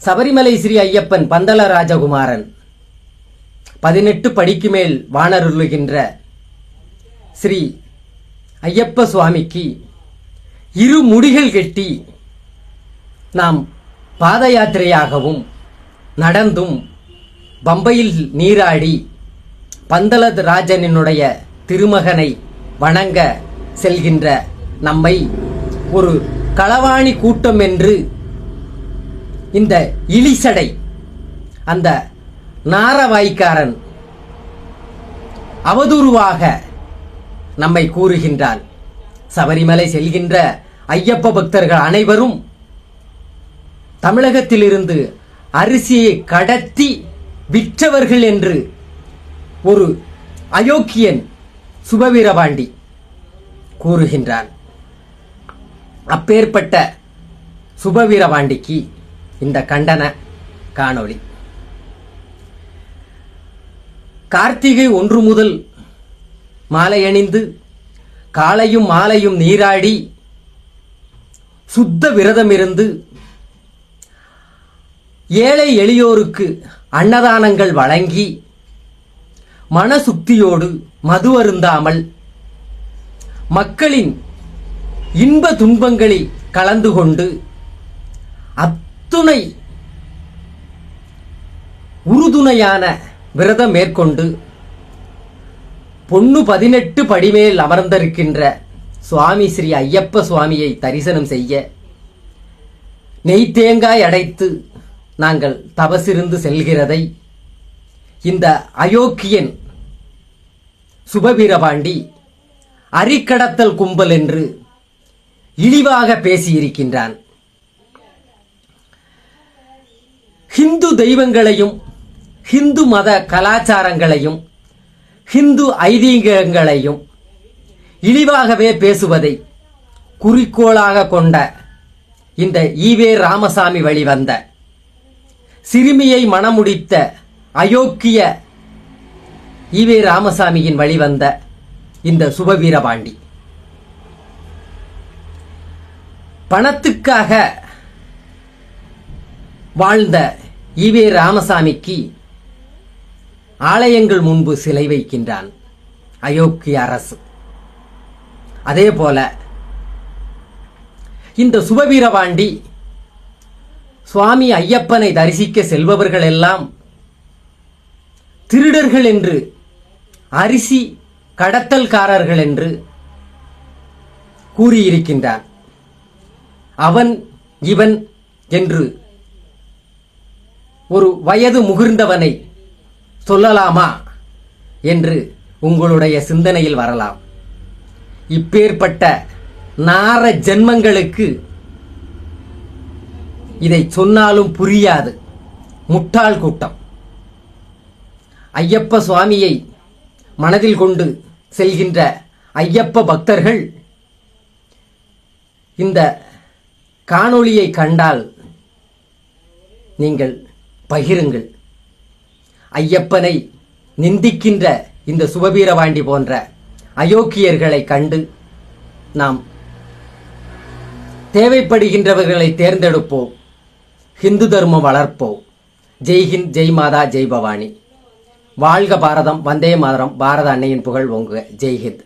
சபரிமலை ஸ்ரீ ஐயப்பன் பந்தல ராஜகுமாரன். பதினெட்டு படிக்கு மேல் வானருளுகின்ற ஸ்ரீ ஐயப்ப சுவாமிக்கு இரு முடிகள் கெட்டி நாம் பாத யாத்திரையாகவும் நடந்தும் பம்பையில் நீராடி பந்தலத் ராஜனினுடைய திருமகனை வணங்க செல்கின்ற நம்மை ஒரு களவாணி கூட்டம் என்று இந்த இலிசடை அந்த நாரவாய்க்காரன் அவதூறுவாக நம்மை கூறுகின்றான். சபரிமலை செல்கின்ற ஐயப்ப பக்தர்கள் அனைவரும் தமிழகத்திலிருந்து அரிசியை கடத்தி விற்றவர்கள் என்று ஒரு அயோக்கியன் சுபவீரபாண்டி கூறுகின்றான். அப்பேற்பட்ட சுபவீரபாண்டிக்கு இந்த கண்டன காணொளி. கார்த்திகை ஒன்று முதல் மாலை அணிந்து காலையும் மாலையும் நீராடி சுத்த விரதமிருந்து ஏழை எளியோருக்கு அன்னதானங்கள் வழங்கி மனசுக்தியோடு மது அருந்தாமல் மக்களின் இன்ப துன்பங்களில் கலந்து கொண்டு அத்துணை உறுதுணையான விரதம் மேற்கொண்டு பொண்ணு பதினெட்டு படிமேல் அமர்ந்திருக்கின்ற சுவாமி ஸ்ரீ ஐயப்ப சுவாமியை தரிசனம் செய்ய நெய் தேங்காய் அடைத்து நாங்கள் தவசிருந்து செல்கிறதை இந்த அயோக்கியன் சுபவீரபாண்டி அரிக்கடத்தல் கும்பல் என்று இழிவாக பேசியிருக்கின்றான். ஹிந்து தெய்வங்களையும் ஹிந்து மத கலாச்சாரங்களையும் ஹிந்து ஐதீகங்களையும் இழிவாகவே பேசுவதை குறிக்கோளாக கொண்ட இந்த ஈவே ராமசாமி வழிவந்த சிறுமியை மணமுடித்த அயோக்கிய ஈவே ராமசாமியின் வழிவந்த இந்த சுபவீரபாண்டி. பணத்துக்காக வாழ்ந்த ஈவே ராமசாமிக்கு ஆலயங்கள் முன்பு சிலை வைக்கின்றான் அயோக்கிய அரசு. அதே போல இந்த சுபவீரபாண்டி சுவாமி ஐயப்பனை தரிசிக்க செல்பவர்கள் எல்லாம் திருடர்கள் என்று அரிசி கடத்தல்காரர்கள் என்று கூறியிருக்கின்றான். அவன் இவன் என்று ஒரு வயது முகிர்ந்தவனை சொல்லலாமா என்று உங்களுடைய சிந்தனையில் வரலாம். இப்பேற்பட்ட நார ஜென்மங்களுக்கு இதை சொன்னாலும் புரியாது. முட்டாள் கூட்டம். ஐயப்ப சுவாமியை மனதில் கொண்டு செல்கின்ற ஐயப்ப பக்தர்கள் இந்த காணொளியை கண்டால் நீங்கள் பகிருங்கள். ஐயப்பனை நிந்திக்கின்ற இந்த சுபவீரவாண்டி போன்ற அயோக்கியர்களை கண்டு நாம் தேவைப்படுகின்றவர்களை தேர்ந்தெடுப்போம். ஹிந்து தர்மம் வளர்ப்போம். ஜெய்ஹிந்த் ஜெய் மாதா ஜெய் பவானி. வாழ்க பாரதம் வந்தே மாதரம் பாரத அன்னையின் புகழ் ஓங்குக. ஜெய்ஹிந்த்